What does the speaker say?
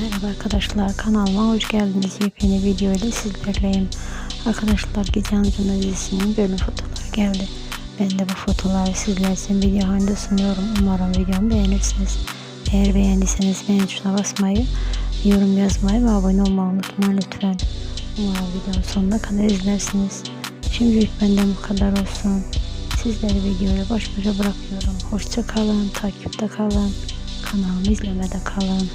Merhaba arkadaşlar kanalıma hoş geldiniz. Yepyeni video ile sizlerleyim. Arkadaşlar Gece Amcanı dizisinin bölüm fotoğrafları geldi. Ben de bu fotoğrafları sizler için video halinde sunuyorum. Umarım videomu beğenirsiniz. Eğer beğendiyseniz beğen tuşuna basmayı, yorum yazmayı ve abone olmayı unutmayın lütfen. Umarım videonun sonuna kadar izlersiniz. Şimdilik benden bu kadar olsun. Sizleri videoya baş başa bırakıyorum. Hoşça kalın, takipte kalın. Kanalımı izlemede kalın.